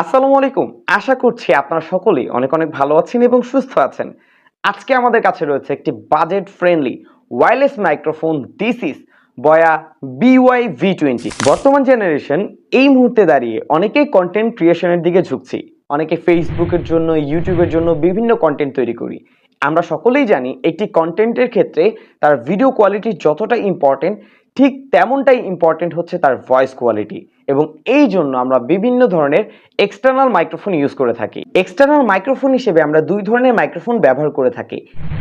আসসালামু আলাইকুম। আশা করছি আপনারা সকলেই অনেক অনেক ভালো আছেন এবং সুস্থ আছেন। আজকে আমাদের কাছে রয়েছে একটি budget friendly wireless microphone this is Boya B Y V twenty বর্তমান জেনারেশন এই মুহূর্তে দাঁড়িয়ে অনেকেই কন্টেন্ট ক্রিয়েশনের দিকে ঝুঁকছি। অনেকে ফেসবুকের জন্য ইউটিউবের জন্য বিভিন্ন কন্টেন্ট তৈরি করি। আমরা সকলেই জানি একটি কন্টেন্টের ক্ষেত্রে তার ভিডিও কোয়ালিটি যতটা ইম্পর্টেন্ট ঠিক তেমনটাই ইম্পর্টেন্ট হচ্ছে তার ভয়েস কোয়ালিটি এবং এই জন্য আমরা বিভিন্ন ধরনের এক্সটার্নাল মাইক্রোফোন ইউজ করে থাকি। এক্সটার্নাল মাইক্রোফোন হিসেবে আমরা দুই ধরনের মাইক্রোফোন ব্যবহার করে থাকি।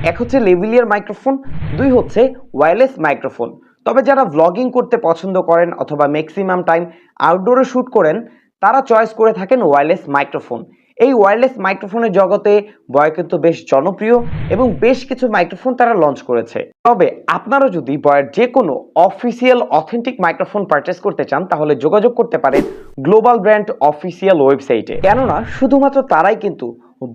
এক হচ্ছে লেভিলিয়ার মাইক্রোফোন দুই হচ্ছে ওয়্যারলেস মাইক্রোফোন তবে যারা ভ্লগিং করতে পছন্দ করেন অথবা ম্যাক্সিমাম টাইম আউটডোরে শ্যুট করেন, তারা চয়েস করে থাকেন ওয়্যারলেস মাইক্রোফোন এই ওয়্যারলেস মাইক্রোফোনের জগতে বয় কিন্তু বেশ জনপ্রিয় এবং বেশ কিছু মাইক্রোফোন তারা লঞ্চ করেছে। তবে আপনারা যদি বয়ের যে কোনো অফিসিয়াল অথেন্টিক মাইক্রোফোন পারচেস করতে চান, তাহলে যোগাযোগ করতে পারেন গ্লোবাল ব্র্যান্ড অফিসিয়াল ওয়েবসাইটে কেননা শুধুমাত্র তারাই কিন্তু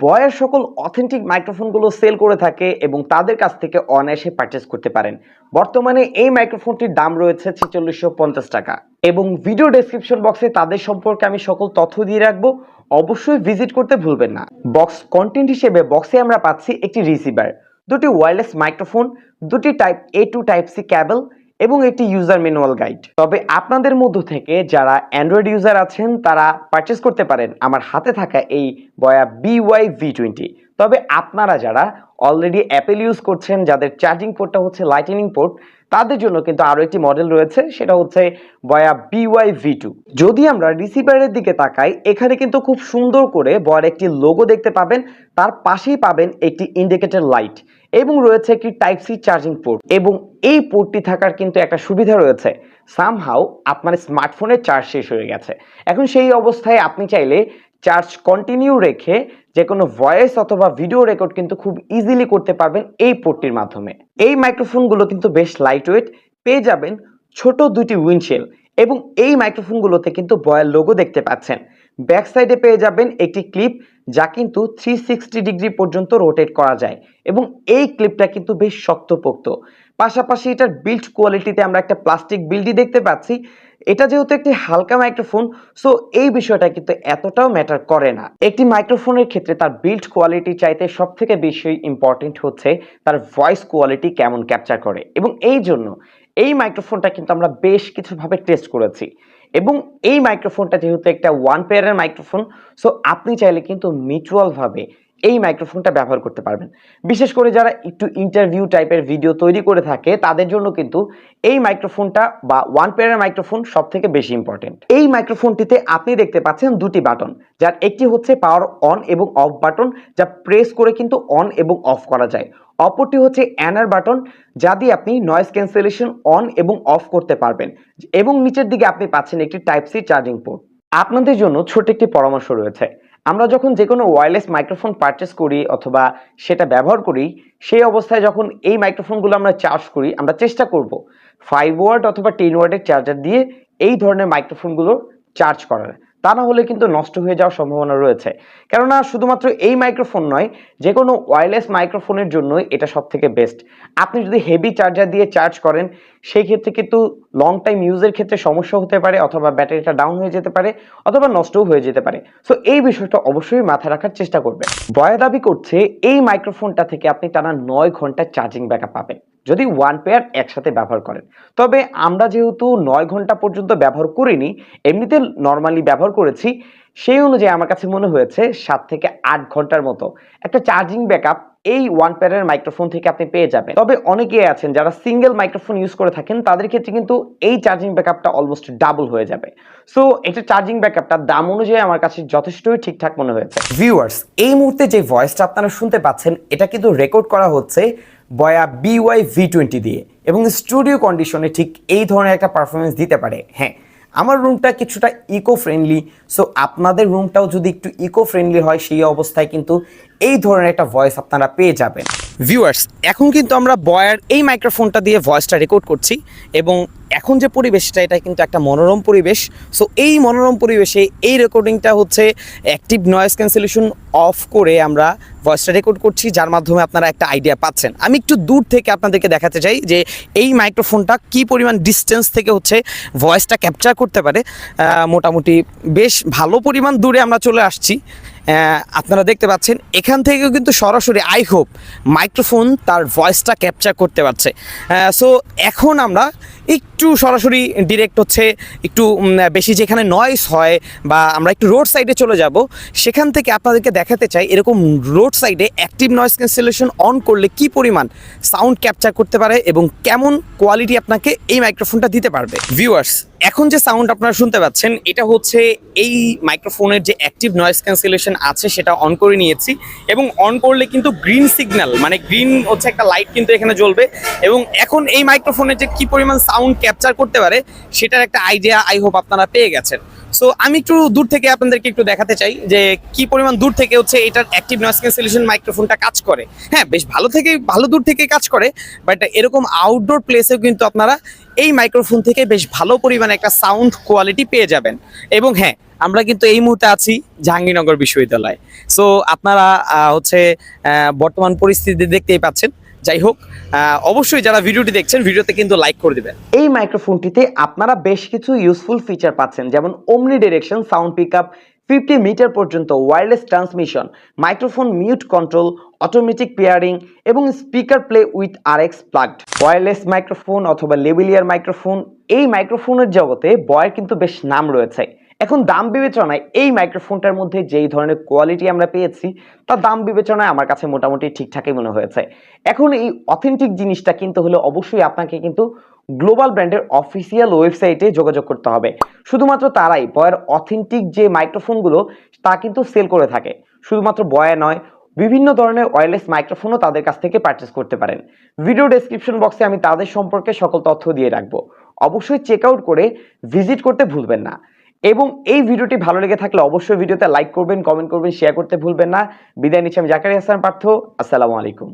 বয়ের সকল অথেন্টিক মাইক্রোফোনগুলো সেল করে থাকে এবং তাদের কাছ থেকে অনায়াসে পারচেস করতে পারেন। বর্তমানে এই মাইক্রোফোনটির দাম রয়েছে ছেচল্লিশশো টাকা। এবং ভিডিও ডেসক্রিপশন বক্সে তাদের সম্পর্কে আমি সকল তথ্য দিয়ে রাখব। অবশ্যই ভিজিট করতে ভুলবেন না। বক্স কন্টেন্ট হিসেবে বক্সে আমরা পাচ্ছি একটি রিসিভার দুটি ওয়্যারলেস মাইক্রোফোন দুটি type A to type C cable এবং একটি ইউজার ম্যানুয়াল গাইড তবে আপনাদের মধ্য থেকে যারা অ্যান্ড্রয়েড ইউজার আছেন, তারা পারচেস করতে পারেন আমার হাতে থাকা এই বয়া বিওয়াই ভি টোয়েন্টি তবে আপনারা যারা অলরেডি অ্যাপেল ইউজ করছেন, যাদের চার্জিং পোর্টটা হচ্ছে লাইটেনিং পোর্ট তাদের জন্য কিন্তু আরও একটি মডেল রয়েছে, সেটা হচ্ছে বয়া বিওয়াই ভি টু যদি আমরা রিসিভারের দিকে তাকাই, এখানে কিন্তু খুব সুন্দর করে বয়ার একটি লোগো দেখতে পাবেন, তার পাশেই পাবেন একটি ইন্ডিকেটর লাইট এবং রয়েছে একটি টাইপ সি চার্জিং পোর্ট এবং এই পোর্টটি থাকার কিন্তু একটা সুবিধা রয়েছে। সামহাও আপনার স্মার্টফোনের চার্জ শেষ হয়ে গেছে। এখন সেই অবস্থায় আপনি চাইলে চার্জ কন্টিনিউ রেখে যে কোনো ভয়েস অথবা ভিডিও রেকর্ড কিন্তু খুব ইজিলি করতে পারবেন এই পোর্টটির মাধ্যমে। এই মাইক্রোফোনগুলো কিন্তু বেশ লাইট ওয়েট পেয়ে যাবেন ছোট দুটি উইন্ডশেল এবং এই মাইক্রোফোনগুলোতে কিন্তু বয়ের লোগো দেখতে পাচ্ছেন। ব্যাক সাইডে পেয়ে যাবেন একটি ক্লিপ যা কিন্তু থ্রি সিক্সটি ডিগ্রি পর্যন্ত রোটেট করা যায় এবং এই ক্লিপটা কিন্তু বেশ শক্তপোক্ত। পাশাপাশি এটার বিল্ড কোয়ালিটিতে আমরা একটা প্লাস্টিক বিল্ডই দেখতে পাচ্ছি। এটা যেহেতু একটি হালকা মাইক্রোফোন সো এই বিষয়টা কিন্তু এতটাও ম্যাটার করে না। একটি মাইক্রোফোনের ক্ষেত্রে তার বিল্ড কোয়ালিটি চাইতে সব থেকে বেশি ইম্পর্টেন্ট হচ্ছে তার ভয়েস কোয়ালিটি কেমন ক্যাপচার করে। এবং এই জন্য এই মাইক্রোফোনটা কিন্তু আমরা বেশ কিছুভাবে টেস্ট করেছি। এবং এই মাইক্রোফোনটা যেহেতু একটা ওয়ান পেয়ারের মাইক্রোফোন সো আপনি চাইলে কিন্তু মিউচুয়ালভাবে এই মাইক্রোফোনটা ব্যবহার করতে পারবেন। বিশেষ করে যারা একটু ইন্টারভিউ টাইপের ভিডিও তৈরি করে থাকে, তাদের জন্য কিন্তু এই মাইক্রোফোনটা বা ওয়ান পেয়ারের মাইক্রোফোন সব থেকে বেশি ইম্পর্টেন্ট এই মাইক্রোফোনটিতে আপনি দেখতে পাচ্ছেন দুটি বাটন যার একটি হচ্ছে পাওয়ার অন এবং অফ বাটন যা প্রেস করে কিন্তু অন এবং অফ করা যায়। অপরটি হচ্ছে অ্যানার বাটন, যা দিয়ে আপনি নয়েজ ক্যান্সেলেশন অন এবং অফ করতে পারবেন। এবং নিচের দিকে আপনি পাচ্ছেন একটি টাইপ সি চার্জিং পোর্ট আপনাদের জন্য ছোট একটি পরামর্শ রয়েছে। আমরা যখন যে কোনো ওয়্যারলেস মাইক্রোফোন পারচেস করি অথবা সেটা ব্যবহার করি, সেই অবস্থায় যখন এই মাইক্রোফোনগুলো আমরা চার্জ করি, আমরা চেষ্টা করব ফাইভ ওয়ার্ড অথবা টেন ওয়ার্ডের চার্জার দিয়ে এই ধরনের মাইক্রোফোনগুলো চার্জ করার। তা না হলে কিন্তু নষ্ট হয়ে যাওয়ার সম্ভাবনা রয়েছে। কেননা শুধুমাত্র এই মাইক্রোফোন নয় যে কোনো ওয়্যারলেস মাইক্রোফোনের জন্যই এটা সব থেকে বেস্ট আপনি যদি হেভি চার্জার দিয়ে চার্জ করেন, সেই ক্ষেত্রে কিন্তু লং টাইম ইউজের ক্ষেত্রে সমস্যা হতে পারে অথবা ব্যাটারিটা ডাউন হয়ে যেতে পারে অথবা নষ্টও হয়ে যেতে পারে। সো এই বিষয়টা অবশ্যই মাথায় রাখার চেষ্টা করবেন। বয়া দাবি করছে, এই মাইক্রোফোনটা থেকে আপনি টানা নয় ঘণ্টা চার্জিং ব্যাকআপ পাবেন। যদি ওয়ান পেয়ার একসাথে ব্যবহার করেন। তবে আমরা যেহেতু নয় ঘণ্টা পর্যন্ত ব্যবহার করিনি, এমনিতে নর্মালি ব্যবহার করেছি, সেই অনুযায়ী আমার কাছে মনে হয়েছে সাত থেকে আট ঘণ্টার মতো। একটা চার্জিং ব্যাকআপ এই ওয়ান পেয়ারের মাইক্রোফোন থেকে আপনি পেয়ে যাবেন। তবে অনেকেই আছেন যারা সিঙ্গেল মাইক্রোফোন ইউজ করে থাকেন, তাদের ক্ষেত্রে কিন্তু এই চার্জিং ব্যাকআপটা অলমোস্ট ডাবল হয়ে যাবে। সো এটা চার্জিং ব্যাকআপটা দাম অনুযায়ী আমার কাছে যথেষ্টই ঠিকঠাক মনে হয়েছে। ভিউয়ার্স এই মুহূর্তে যে ভয়েসটা আপনারা শুনতে পাচ্ছেন, এটা কিন্তু রেকর্ড করা হচ্ছে বয়া বিওয়াই ভি টোয়েন্টি দিয়ে। এবং স্টুডিও কন্ডিশনে ঠিক এই ধরনের একটা পারফরমেন্স দিতে পারে। হ্যাঁ আমার রুমটা কিছুটা ইকো ফ্রেন্ডলি সো আপনাদের রুমটাও যদি একটু ইকো ফ্রেন্ডলি হয়, সেই অবস্থায় কিন্তু এই ধরনের একটা ভয়েস আপনারা পেয়ে যাবেন। ভিউয়ার্স এখন কিন্তু আমরা বয়ার এই মাইক্রোফোনটা দিয়ে ভয়েসটা রেকর্ড করছি এবং এখন যে পরিবেশটা, এটা কিন্তু একটা মনোরম পরিবেশ। সো এই মনোরম পরিবেশে এই রেকর্ডিংটা হচ্ছে অ্যাক্টিভ নয়েজ ক্যান্সেলেশন অফ করে আমরা ভয়েসটা রেকর্ড করছি, যার মাধ্যমে আপনারা একটা আইডিয়া পাচ্ছেন। আমি একটু দূর থেকে আপনাদেরকে দেখাতে চাই যে এই মাইক্রোফোনটা কি পরিমাণ ডিস্টেন্স থেকে হচ্ছে ভয়েসটা ক্যাপচার করতে পারে। মোটামুটি বেশ ভালো পরিমাণ দূরে আমরা চলে আসছি। আপনারা দেখতে পাচ্ছেন, এখান থেকেও কিন্তু সরাসরি আই হোপ মাইক্রোফোন তার ভয়েসটা ক্যাপচার করতে পারছে। সো এখন আমরা একটু সরাসরি ডিরেক্ট হচ্ছে, একটু বেশি যেখানে নয়েস হয় বা আমরা একটু রোড সাইডে চলে যাব, সেখান থেকে আপনাদেরকে দেখাতে চাই এরকম রোড সাইডে অ্যাক্টিভ নয়েজ ক্যান্সেলেশন অন করলে কি পরিমাণ সাউন্ড ক্যাপচার করতে পারে এবং কেমন কোয়ালিটি আপনাকে এই মাইক্রোফোনটা দিতে পারবে। ভিউয়ার্স এখন যে সাউন্ড আপনারা শুনতে পাচ্ছেন, এটা হচ্ছে এই মাইক্রোফোনের যে অ্যাক্টিভ নয়েজ ক্যান্সেলেশন আছে, সেটা অন করে নিয়েছি এবং অন করলে কিন্তু গ্রিন সিগন্যাল মানে গ্রিন হচ্ছে একটা লাইট কিন্তু এখানে জ্বলবে এবং এখন এই মাইক্রোফোনের যে কি পরিমাণ সাউন্ড ক্যাপচার করতে পারে, সেটার একটা আইডিয়া আই হোপ আপনারা পেয়ে গেছেন। সো আমি একটু দূর থেকে আপনাদেরকে একটু দেখাতে চাই যে কি পরিমাণ দূর থেকে হচ্ছে এটার অ্যাক্টিভ নয়েজ ক্যান্সেলেশন মাইক্রোফোনটা কাজ করে। হ্যাঁ বেশ ভালো থেকে, ভালো দূর থেকে কাজ করে বাট এরকম আউটডোর প্লেসেও কিন্তু আপনারা এই মাইক্রোফোন থেকে বেশ ভালো পরিমাণে একটা সাউন্ড কোয়ালিটি পেয়ে যাবেন। এবং হ্যাঁ আমরা কিন্তু এই মুহূর্তে আছি জাহাঙ্গীরনগর বিশ্ববিদ্যালয়ে। সো আপনারা হচ্ছে বর্তমান পরিস্থিতি দেখতেই পাচ্ছেন। যাই হোক অবশ্যই যারা ভিডিওটি দেখছেন, ভিডিওতে কিন্তু লাইক করে দিবেন। এই মাইক্রোফোনটিতে আপনারা বেশ কিছু ইউজফুল ফিচার পাচ্ছেন, যেমন omni direction sound pickup fifty metre পর্যন্ত wireless transmission microphone mute control automatic pairing এবং speaker play with R X plugged wireless microphone অথবা লেবিলিয়ার মাইক্রোফোন এই মাইক্রোফোনের জগতে বয়ের কিন্তু বেশ নাম রয়েছে। এখন দাম বিবেচনায় এই মাইক্রোফোনটার মধ্যে যেই ধরনের কোয়ালিটি আমরা পেয়েছি, তার দাম বিবেচনায় আমার কাছে মোটামুটি ঠিকঠাকই মনে হয়েছে। এখন এই অথেন্টিক জিনিসটা কিন্তু হলে অবশ্যই আপনাকে কিন্তু গ্লোবাল ব্র্যান্ডের অফিসিয়াল ওয়েবসাইটে যোগাযোগ করতে হবে। শুধুমাত্র তারাই, বয়ের অথেন্টিক যে মাইক্রোফোনগুলো তা কিন্তু সেল করে থাকে। শুধুমাত্র বয়া নয়, বিভিন্ন ধরনের ওয়্যারলেস মাইক্রোফোনও তাদের কাছ থেকে পারচেস করতে পারেন। ভিডিও ডেসক্রিপশন বক্সে আমি তাদের সম্পর্কে সকল তথ্য দিয়ে রাখব। অবশ্যই চেক আউট করে ভিজিট করতে ভুলবেন না। এবং এই ভিডিওটি ভালো লেগে থাকলে অবশ্যই ভিডিওতে লাইক করবেন কমেন্ট করবেন শেয়ার করতে ভুলবেন না। বিদায় নিচ্ছি আমি জাকারি হাসান পার্থ। আসসালামু আলাইকুম।